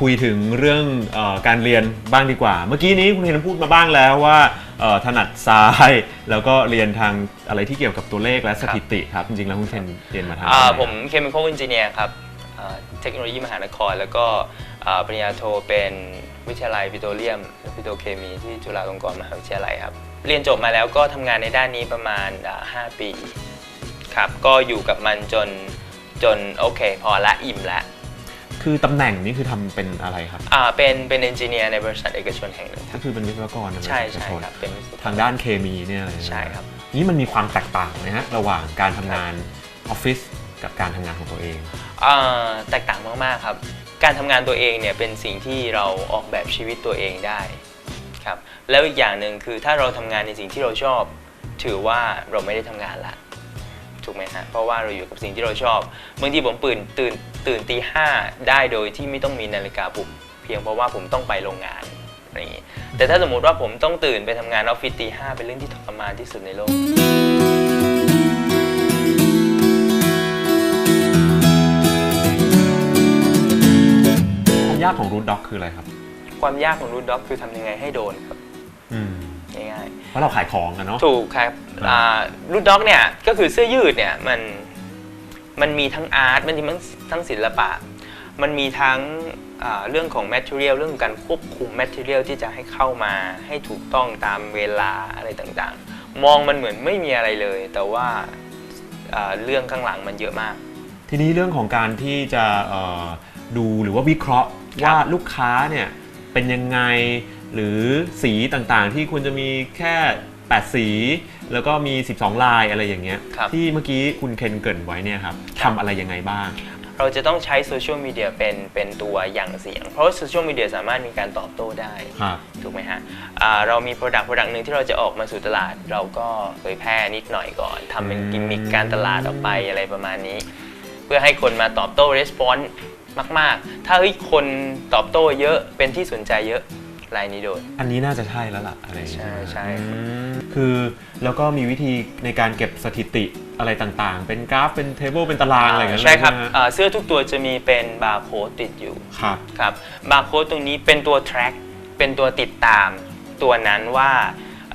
คุยถึงเรื่องเออการเรียนบ้างดีกว่า เมื่อกี้นี้คุณเห็นพูดมาบ้างแล้วว่าเอ่อถนัดซ้าย แล้วก็เรียนทางอะไรที่เกี่ยวกับตัวเลขและสถิติครับ จริงๆแล้วคุณเทนเรียนมาทางอ่าไหนผม Chemical Engineer ครับอ่าเทคโนโลยีมหานคร แล้วก็อ่าปริญญาโทเป็นวิทยาลัยปิโตรเลียมและปิโตรเคมีที่จุฬาลงกรณ์มหาวิทยาลัยครับ เรียนจบมาแล้วก็ทำงานในด้านนี้ประมาณอ่า5ปีครับก็อยู่กับมันจนจนโอเค พอละอิ่มละ คือตำแหน่งนี้คือทำเป็นอะไรครับ อ่าเป็นเป็นเอนจิเนียร์ในบริษัทเอกชนแห่งหนึ่งคก็รับคือเป็นวิศวกรนะใช่เอกใช่ชนครับเป็นวิศวกรทางด้านเคมีเนี่ยเลยนะใช่ครับ นี่มันมีความแตกต่างไหมฮะระหว่างการทำงานออฟฟิศกับการทำงานของตัวเอง อ่าแตกต่างมาก ๆ ครับ การทำงานตัวเองเนี่ยเป็นสิ่งที่เราออกแบบชีวิตตัวเองได้ครับแล้วอีกอย่างหนึ่งคือถ้าเราทำงานในสิ่งที่เราชอบ ถือว่าเราไม่ได้ทำงานละ ถูกไหมฮะเพราะว่าเราอยู่กับสิ่งที่เราชอบบางทีผมตื่นตื่นตื่นตีห้าได้โดยที่ไม่ต้องมีนาฬิกาปลุกเพียงเพราะว่าผมต้องไปโรงงานอะไรอย่างนี้แต่ถ้าสมมุติว่าผมต้องตื่นไปทำงานออฟฟิศตีห้าเป็นเรื่องที่ทรมานที่สุดในโลกความยากของรูทด็อกคืออะไรครับ ความยากของรูดด็อกคือทำยังไงให้โดนครับอืมง่ายๆ เพราะเราขายของกันเนาะ ถูกครับอ่ารูดด็อกเนี่ยก็คือเสื้อยืดเนี่ยมันมันมีทั้งอาร์ตมันมีทั้งทั้งศิลปะ มันมีทั้งอ่าเรื่องของแมทเทียลเรื่องของการควบคุมแมทเทียลที่จะให้เข้ามาให้ถูกต้องตามเวลาอะไรต่างๆ มองมันเหมือนไม่มีอะไรเลย แต่ว่าอ่าเรื่องข้างหลังมันเยอะมาก ทีนี้เรื่องของการที่จะเอ่อดูหรือว่าวิเคราะห์ครับ ว่าลูกค้าเนี่ยเป็นยังไง หรือสีต่างๆที่ควรจะมีแค่ 8 สี แล้วก็มี 12 ลายอะไรอย่างเงี้ยครับ ที่เมื่อกี้คุณเคนเกรินไว้เนี่ยครับทำอะไรยังไงบ้าง เราจะต้องใช้โซเชียลมีเดียเป็นเป็นตัวอย่างเสียง เพราะโซเชียลมีเดียสามารถมีการตอบโต้ได้ ครับ ถูกไหมฮะอ่าเรามี Product Product หนึ่งที่เราจะออกมาสู่ตลาด เราก็เผยแพร่นิดหน่อยก่อนทำเป็นอืมกิมมิคการตลาดออกไปอะไรประมาณนี้ เพื่อให้คนมาตอบโต้ response มาก ๆ ถ้าเฮ้ยคนตอบโต้เยอะเป็นที่สนใจเยอะ รายนี้โดนอันนี้น่าจะใช่แล้วล่ะอะไรอย่างเงี้ยใช่ใช่อืมคือแล้วก็มีวิธีในการเก็บสถิติอะไรต่างๆ เป็นกราฟเป็นเทเบิลเป็นตารางอะไรอย่างเงี้ยใช่ครับเลยนะฮะอ่าเสื้อทุกตัวจะมีเป็นบาร์โค้ดติดอยู่ ครับ ครับบาร์โค้ดตรงนี้เป็นตัว track เป็นตัวติดตาม ตัวนั้นว่า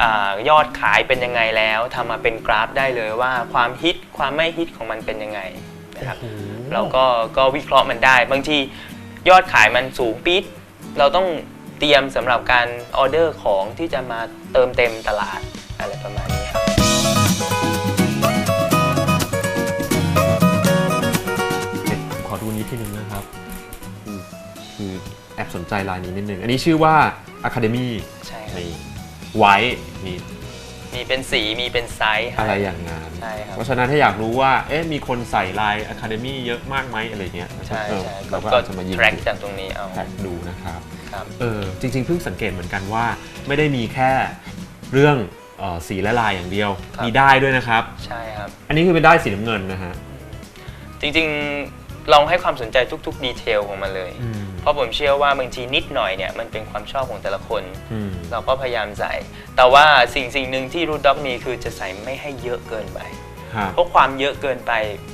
อายอดขายเป็นยังไงแล้วทำมาเป็นกราฟได้เลยว่าความฮิตความไม่ฮิตของมันเป็นยังไงนะครับโอ้โห เราก็ก็วิเคราะห์มันได้ บางทียอดขายมันสูงปี๊ดเราต้องเตรียมสำหรับการออเดอร์ของที่จะมาเติมเต็มตลาดอะไรประมาณนี้ครับ เดี๋ยวผมขอดูนี้ทีนึงนะครับคือคือแอบสนใจลายนี้นิดนึง อันนี้ชื่อว่า Academy ใช่ครับนี่ไว้มีมีเป็นสีมีเป็นไซส์ให้อะไรอย่างงานใช่ครับ เพราะฉะนั้นถ้าอยากรู้ว่า เอ๊ะมีคนใส่ลาย Academy เยอะมากไหมอะไรเงี้ยใช่เออใช่เราก็ก็อาจจะมายิงแทร็กจากตรงนี้เอา แท็กดูนะครับ ครับเออจริงๆเพิ่งสังเกตเหมือนกันว่า ไม่ได้มีแค่เรื่องเอ่อสีและลายอย่างเดียว ครับ มีได้ด้วยนะครับ ใช่ครับ อันนี้คือเป็นได้สีน้ำเงินนะฮะ จริงๆเราให้ความสนใจทุกๆดีเทลของมันเลย อืม เพราะผมเชื่อว่าบางทีนิดหน่อยเนี่ยมันเป็นความชอบของแต่ละคน อืม เราก็พยายามใส่ แต่ว่าสิ่งสิ่งหนึ่งที่รูดด็อกมีคือจะใส่ไม่ให้เยอะเกินไป ครับ เพราะความเยอะเกินไป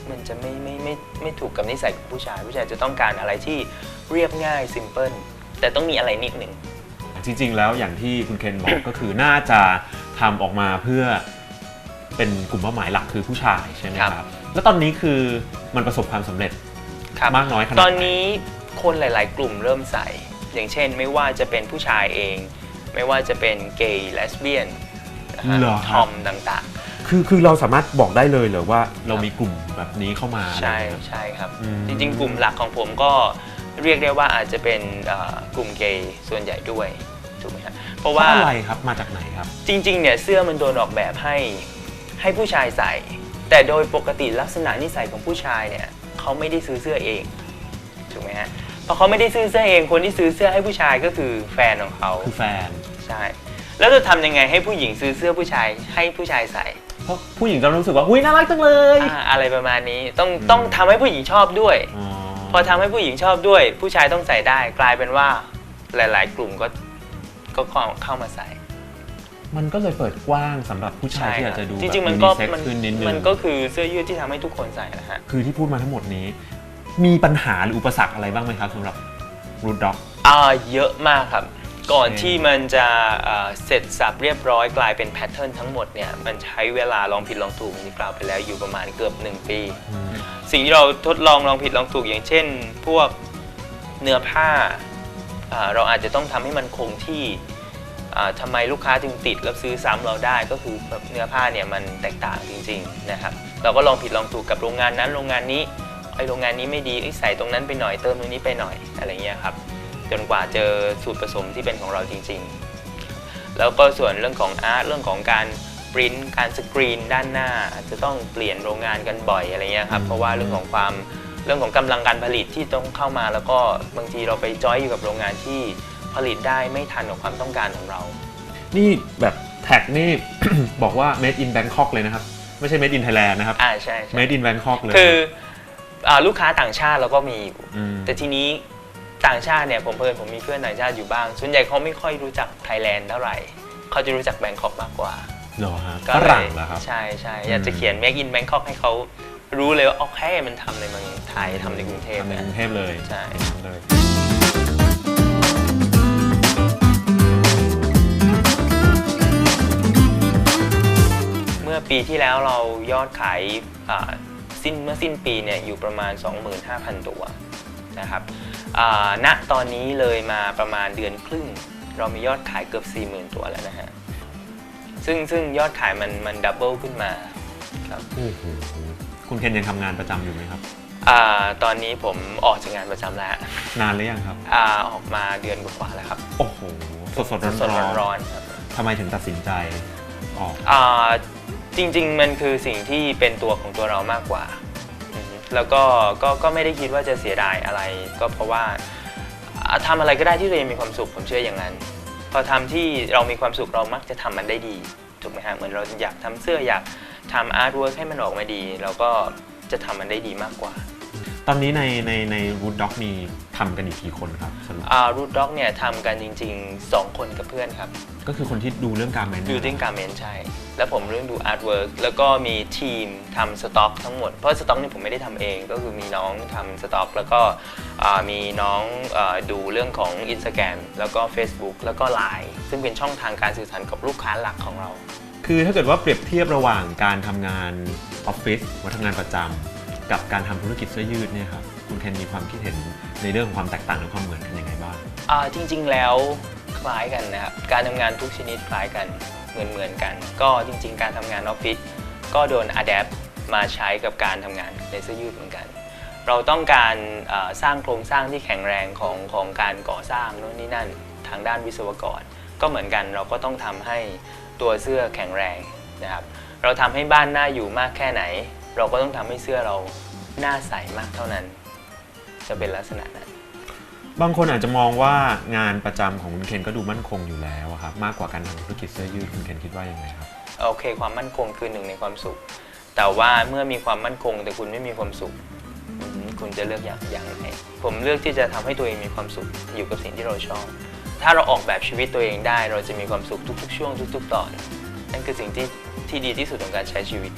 มันจะไม่ไม่ไม่ไม่ถูกกับนิสัยของผู้ชาย ผู้ชายจะต้องการอะไรที่เรียบง่าย ซิมเพิล แต่ต้องมีอะไรนิดหนึ่งจริง ๆ แล้วอย่างที่คุณเคนบอก ก็คือน่าจะทำออกมาเพื่อเป็นกลุ่มเป้าหมายหลักคือผู้ชายใช่ไหมคครัรับ บ แล้วตอนนี้คือมันประสบความสำเร็จ ครับมากน้อยขนาดไหน ตอนนี้คนหลาย ๆ กลุ่มเริ่มใส่ อย่างเช่น ไม่ว่าจะเป็นผู้ชายเอง ไม่ว่าจะเป็นเกย์เลสเบี้ยนเหรอทครัอบมต่าง คือคือเราสามารถบอกได้เลยเหรอว่า เรามีกลุ่มแบบนี้เข้ามา ๆ ใช่อะไรอย่างเงี้ยใช่ครับ อืม จริง ๆ กลุ่มหลักของผมก็ เรียกได้ว่าอาจจะเป็นเอ่อกลุ่มเกย์ส่วนใหญ่ด้วยถูกไหมครับเพราะเพว่าราะอะไรครับมาจากไหนครับ จริงๆเนี่ยเสื้อมันโดนออกแบบให้ให้ผู้ชายใส่ แต่โดยปกติลักษณะนิสัยของผู้ชายเนี่ยเขาไม่ได้ซื้อเสื้อเองถูกไหมฮะพอเขาไม่ได้ซื้อเสื้อเองคนที่ซื้อเสื้อให้ผู้ชายก็คือแฟนของเขาคือแฟนใช่แล้วจะทำยังไงให้ผู้หญิงซื้อเสื้อผู้ชายให้ผู้ชายใส่เพราะผู้หญิงจะรู้สึกว่าหุ้ยน่ารักจังเลยอ่าอะไรประมาณนี้ต้องอืมต้องทำให้ผู้หญิงชอบด้วยอ๋อ พอทำให้ผู้หญิงชอบด้วย ผู้ชายต้องใส่ได้ กลายเป็นว่าหลาย ๆ กลุ่มก็ก็เข้าเข้ามาใส่ มันก็เลยเปิดกว้างสำหรับผู้ชายที่อาจจะดูจริงๆมันก็เซ็กมันขึ้นนิดนึงมันก็คือเสื้อยืดที่ทำให้ทุกคนใส่นะฮะคือที่พูดมาทั้งหมดนี้ มีปัญหาหรืออุปสรรคอะไรบ้างไหมครับสำหรับรูดด็อกอ่าเยอะมากครับ ก่อนโอเคที่มันจะอ่าเสร็จสับเรียบร้อยกลายเป็นแพทเทิร์นทั้งหมดเนี่ยมันใช้เวลาลองผิดลองถูกอย่างที่กล่าวไปแล้วอยู่ประมาณเกือบ 1 ปี สิ่งที่เราทดลองลองผิดลองถูกอย่างเช่น พวกเนื้อผ้าเราอาจจะต้องทำให้มันคงที่อ่าทำไมลูกค้าจึงติดแล้วซื้อซ้ำเราได้ก็คือแบบเนื้อผ้าเนี่ยมันแตกต่างจริงๆนะครับเราก็ลองผิดลองถูกกับโรงงานนั้นโรงงานนี้ไอโรงงานนี้ไม่ดีใส่ตรงนั้นไปหน่อยเติมตรงนี้ไปหน่อยอะไรเงี้ยครับจนกว่าเจอสูตรผสมที่เป็นของเราจริง ๆ แล้วก็ส่วนเรื่องของอาร์ตเรื่องของการ ปริ้นการสกรีนด้านหน้า อาจจะต้องเปลี่ยนโรงงานกันบ่อยอะไรเงี้ยครับอืมเพราะว่าเรื่องของความเรื่องของกำลังการผลิตที่ต้องเข้ามา แล้วก็บางทีเราไปจอยอยู่กับโรงงานที่ผลิตได้ไม่ทันกับความต้องการของเรา นี่แบบแท็กนี่ บอกว่า made in Bangkok เลยนะครับ ไม่ใช่ made in Thailand นะครับอ่าใช่ใช่ made in Bangkok เลยคืออ่าลูกค้าต่างชาติเราก็มีอยู่มแต่ทีนี้ต่างชาติเนี่ยผมเพิ่นผมมีเพื่อนต่างชาติอยู่บ้าง ส่วนใหญ่เขาไม่ค่อยรู้จักไทยแลนด์เท่าไหร่ เขาจะรู้จักแบงคอกมากกว่า เหรอฮะก็ฝเลยรั่งเหรอครับ ใช่ใช่อืมอยากจะเขียน Make in Bangkok ให้เขารู้เลยว่าโอเคมันทำในเมืองไทยทำในกรุงเทพทำในนะ กรุงเทพเลยใช่เลย เมื่อปีที่แล้วเรายอดขายอ่าสิ้นเมื่อสิ้นปีเนี่ยอยู่ประมาณ 25,000 ตัวนะครับอ่าณตอนนี้เลยมาประมาณเดือนครึ่ง เรามียอดขายเกือบ 40,000 ตัวแล้วนะฮะ ซึ่งซึ่งยอดขายมันมันดับเบิลขึ้นมาครับโอ้โหคุณเคนยังทำงานประจำอยู่ไหมครับอาตอนนี้ผมออกจากงานประจำแล้วนานหรือยังครับอาออกมาเดือนกว่าๆแล้วครับ โอ้โหสดสดร้อนสดร้อนร้อนๆครับทำไมถึงตัดสินใจออกอ่าจริง ๆ มันคือสิ่งที่เป็นตัวของตัวเรามากกว่าอือฮึแล้วก็ก็ก็ไม่ได้คิดว่าจะเสียดายอะไร ก็เพราะว่าอ่าทำอะไรก็ได้ที่ตัวเองมีความสุขผมเชื่ออย่างนั้น พอทำที่เรามีความสุขเรามักจะทำมันได้ดีถูกไหมฮะเหมือนเราอยากทำเสื้ออยากทำอาร์ตเวิร์กให้มันออกมาดี เราก็จะทำมันได้ดีมากกว่า ตอนนี้ในในในรูดด็อกมีทำกันอีกกี่คนครับสรุปอ่ารูดด็อกเนี่ยทำกันจริง ๆ 2 คนกับเพื่อนครับก็คือคนที่ดูเรื่องการแมนดูติ้งการเมนใช่ แล้วผมเรื่องดูอาร์ตเวิร์กแล้วก็มีทีมทำสต็อกทั้งหมด เพราะสต็อกนี่ผมไม่ได้ทำเองก็คือมีน้องทำสต็อก แล้วก็อ่ามีน้องอาดูเรื่องของ Instagram แล้วก็ Facebook แล้วก็ Line ซึ่งเป็นช่องทางการสื่อสารกับลูกค้าหลักของเรา คือถ้าเกิดว่าเปรียบเทียบระหว่างการทำงานออฟฟิศว่าทำงานประจำ กับการทำธุรกิจเสื้อยืดเนี่ยครับคุณเคนมีความคิดเห็นในเรื่องของความแตกต่างและความเหมือนกันยังไงบ้างอ่าจริง ๆ แล้วคล้ายกันนะครับการทำงานทุกชนิดคล้ายกันเหมือนเหมือนๆกัน ก็จริง ๆ การทำงานออฟฟิศก็โดนอัดแอปมาใช้กับการทำงานในเสื้อยืดเหมือนกัน เราต้องการสร้างโครงสร้างที่แข็งแรงของของการก่อสร้างโน่นนี่นั่นทางด้านวิศวกร ก็เหมือนกันเราก็ต้องทำให้ตัวเสื้อแข็งแรงนะครับเราทำให้บ้านน่าอยู่มากแค่ไหน เราก็ต้องทำให้เสื้อเราหน้าใสมากเท่านั้น จะเป็นลักษณะนั้น บางคนอาจจะมองว่างานประจำของคุณเคนก็ดูมั่นคงอยู่แล้วอะครับมากกว่าการทำธุรกิจเสื้อยืดคุณเคนคิดว่ายังไงครับโอเค ความมั่นคงคือหนึ่งในความสุข แต่ว่าเมื่อมีความมั่นคง แต่คุณไม่มีความสุขอืมคุณจะเลือกอย่างอย่างไหนผมเลือกที่จะทำให้ตัวเองมีความสุขอยู่กับสิ่งที่เราชอบ ถ้าเราออกแบบชีวิตตัวเองได้ เราจะมีความสุขทุก ๆ ช่วงทุก ๆ ตอน นั่นคือสิ่งที่ที่ดีที่สุดของการใช้ชีวิต